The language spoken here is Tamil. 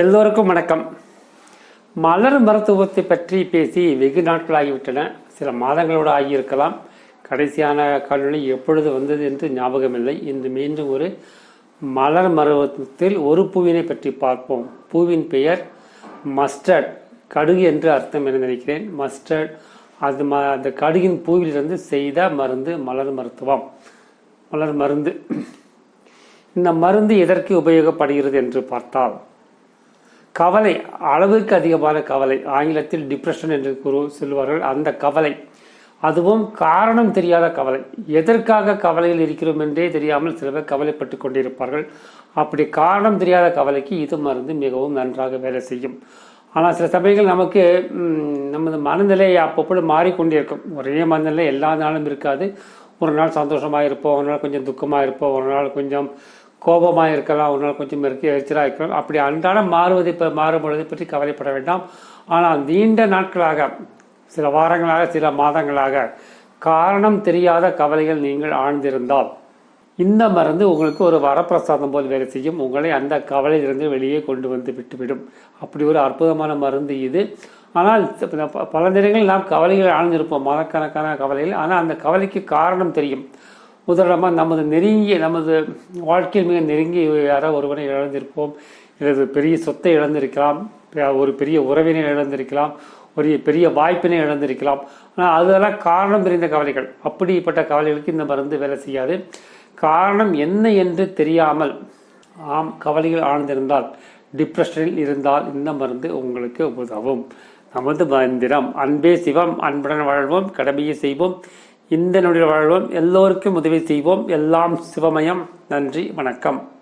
எல்லோருக்கும் வணக்கம். மலர் மருத்துவத்தை பற்றி பேசி வெகு நாட்களாகிவிட்டன. சில மாதங்களோடு ஆகியிருக்கலாம். கடைசியான காலநிலை எப்பொழுது வந்தது என்று ஞாபகமில்லை. இன்று மீண்டும் ஒரு மலர் மருத்துவத்தில் ஒரு பூவினை பற்றி பார்ப்போம். பூவின் பெயர் மஸ்டர்ட். கடுகு என்று அர்த்தம் என நினைக்கிறேன். மஸ்டர்ட் அது ம அந்த கடுகின் பூவிலிருந்து செய்த மருந்து மலர் மருத்துவம். மலர் மருந்து. இந்த மருந்து எதற்கு உபயோகப்படுகிறது என்று பார்த்தால் கவலை அளவுக்கு அதிகமான கவலை. ஆங்கிலத்தில் டிப்ரெஷன் என்று கூறு சொல்வார்கள் அந்த கவலை அதுவும் காரணம் தெரியாத கவலை. எதற்காக கவலையில் இருக்கிறோம் என்றே தெரியாமல் சில பேர் கவலைப்பட்டு கொண்டிருப்பார்கள். அப்படி காரணம் தெரியாத கவலைக்கு இது மருந்து மிகவும் நன்றாக வேலை செய்யும். ஆனால் சில சமயங்கள் நமக்கு நமது மனநிலை அப்பப்போ மாறிக்கொண்டே இருக்கும். ஒரே மனநிலை எல்லா நாளும் இருக்காது. ஒரு நாள் சந்தோஷமாக இருப்போம் ஒரு நாள் கொஞ்சம் துக்கமாக இருப்போம் ஒரு நாள் கொஞ்சம் கோபமாக இருக்கலாம் ஒரு நாள் கொஞ்சம் இருக்கு எரிச்சலாக இருக்கலாம் அப்படி அன்றாடம் மாறுவதை இப்போ மாறுபடுவதை பற்றி கவலைப்பட வேண்டாம். ஆனால் நீண்ட நாட்களாக சில வாரங்களாக சில மாதங்களாக காரணம் தெரியாத கவலைகள் நீங்கள் ஆழ்ந்திருந்தால் இந்த மருந்து உங்களுக்கு ஒரு வரப்பிரசாதம் போல் வேலை செய்யும். உங்களை அந்த கவலையிலிருந்து வெளியே கொண்டு வந்து விட்டுவிடும். அப்படி ஒரு அற்புதமான மருந்து இது. ஆனால் பல நேரங்களில் நாம் கவலைகள் ஆழ்ந்திருப்போம். மதக்கணக்கான கவலைகள். ஆனால் அந்த கவலைக்கு காரணம் தெரியும். உதாரணமாக நமது நெருங்கிய நமது வாழ்க்கையில் மிக நெருங்கிய யாராவது ஒருவனை இழந்திருப்போம். இல்லது பெரிய சொத்தை இழந்திருக்கலாம். ஒரு பெரிய உறவினை இழந்திருக்கலாம். ஒரு பெரிய வாய்ப்பினை இழந்திருக்கலாம். ஆனால் அதெல்லாம் காரணம் தெரிந்த கவலைகள். அப்படிப்பட்ட கவலைகளுக்கு இந்த மருந்து வேலை செய்யாது. காரணம் என்ன என்று தெரியாமல் ஆம் கவலைகள் ஆழ்ந்திருந்தால் டிப்ரெஷனில் இருந்தால் இந்த மருந்து உங்களுக்கு உதவும். நமது மந்திரம் அன்பே சிவம் அன்புடன் வாழ்வோம் கடமையை செய்வோம். இந்த நொடியில் வாழ்வோம் எல்லோருக்கும் உதவி செய்வோம். எல்லாம் சிவமயம். நன்றி வணக்கம்.